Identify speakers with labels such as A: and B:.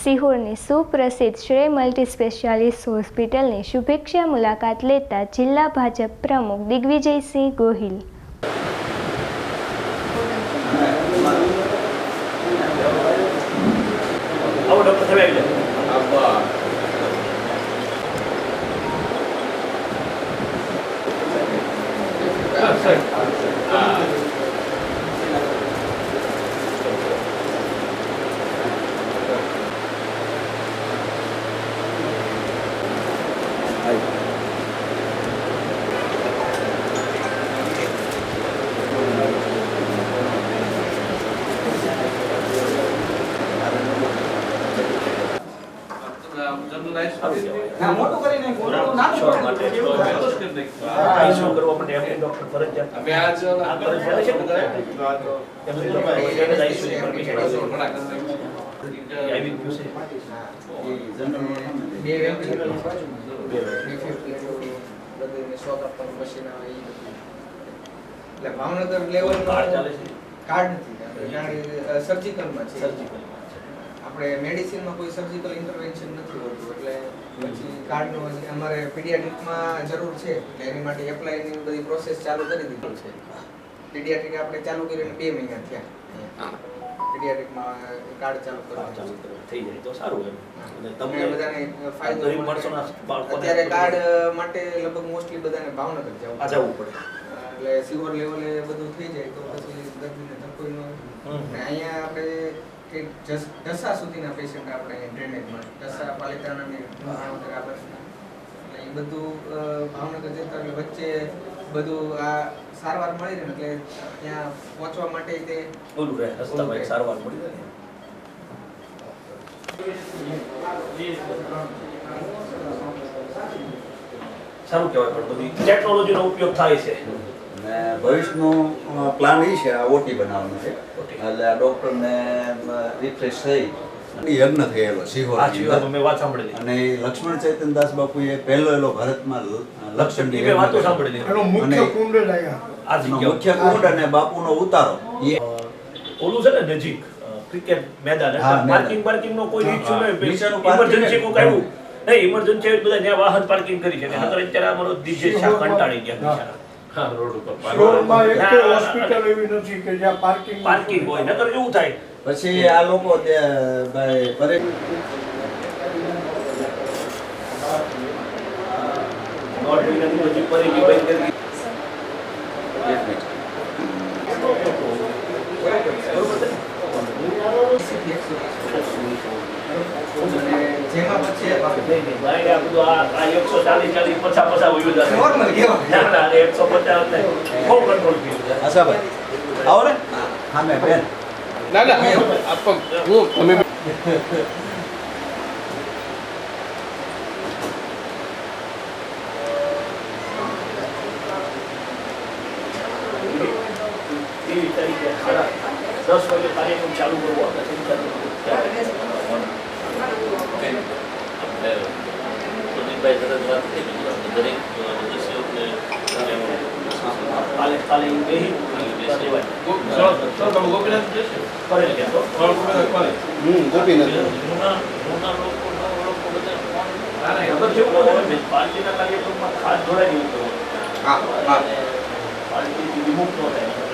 A: સિહોરની સુપ્રસિદ્ધ શ્રેય multi specialist હોસ્પિટલની શુભેચ્છા મુલાકાત લેતા જિલ્લા ભાજપ પ્રમુખ દિગ્વિજયસિંહ ગોહિલ
B: આવો ડૉક્ટર તમે
C: મોટું કરી નાખ્યું.
B: કરવા માટે આવી
C: એટલે ભાવનગર લેવલ
B: કાર્ડ ચાલે છે
C: કાર્ડ નથી સર્જિકલમાં છે
B: સર્જિકલ
C: આપણે મેડિસિનમાં કોઈ સર્જિકલ એટલે પછી કાર્ડનો અમારે પીડિયાટ્રિકમાં જરૂર છે એટલે એની માટે એપ્લાયની બધી પ્રોસેસ ચાલુ કરી દીધી છે. પીડિયાટ્રિક આપણે ચાલુ કરીને બે મહિના થયા. પીડિયાટ્રિકમાં કાર્ડ ચાલુ
B: કાર્ડ ચાલુ કરવા થઈ જાય તો સારું એમ. અને
C: તમને
B: તમને
C: બધાને ફાયદો અત્યારે કાર્ડ માટે લગભગ મોસ્ટલી બધાને ભાવનગર જવું
B: જવું પડે.
C: એટલે સિવર લેવલે બધું થઈ જાય તો પછી દર્દીને ધક્કો ન અહીંયા આપણે કે જસ- સુધીના પેશન્ટ આપણે ડ્રેનેજમાં ઢસા પાલિતાણા ને ભાવનગર આ. એટલે એ બધું ભાવનગર જતા એટલે વચ્ચે બધું આ સારવાર મળી રહે એટલે ત્યાં પહોંચવા માટે તે
B: ઓલું રહે રસ્તામાં સારવાર મળી રહે સારું કહેવાય પણ બધી ટેકનોલોજીનો ઉપયોગ થાય છે.
D: ને ભવિષ્યનો પ્લાન એ છે આ ઓટી બનાવવાનું છે. એટલે આ ડૉક્ટરને રિફ્રેશ થઈ યજ્ઞ થયેલો સિહોર અને એ લક્ષ્મણ ચૈતનદાસ બાપુએ પહેલો એલો ભારતમાં લ- લક્ષચંડી
B: એ મેં વાતો
D: યજ્ઞ
B: સાંભળેલી.
E: એનો મુખ્ય કુંડ
D: મુખ્ય કુંડ અને બાપુનો ઉતારો. એ
B: ઓલું છે ને નજીક ક્રિકેટ મેદાન. પાર્કિંગ પાર્કિંગ નો કોઈ ઇશ્યુ નહીં ઇમરજન્સી નહીં બધા ત્યાં વાહન પાર્કિંગ કરી
D: છે.
B: નકર અત્યારે અમારો ડીજે શા કંટાળી ગયા બિચારા.
F: રોડ ઉપર.
E: શોરમાં એક
B: ના,
E: હોસ્પિટલ એવી નથી કે જ્યાં પાર્કિંગ
B: પાર્કિંગ હોય. નકર એવું થાય.
D: પછી આ લોકો તે ભાઈ પરે
C: જેમાં પછી
B: નહીં, નહીં, ભાઈ, આ બધું આ- આ 140, 40, 50, 50 વયું જશે.
C: નોર્મલ કહેવાય
B: ના, ના, આ 150 ને બહુ control થયું છે.
D: આશાભાઈ આવો ને હા મેં બેન
F: ના ના હું, તમે
B: દસ વાગે કાર્યક્રમ ચાલુ કરવો આપણે ચિંતા.
G: પ્રદીપભાઈ સાથે વાત થઈ દરેક સદસ્યોને
B: કાલે હમ
F: ગોપીનાથ
B: પાર્ટીના કાર્યક્રમમાં ખાસ જોડાઈ ગયું
C: પાર્ટીથી વિમુક્ત
G: થાય.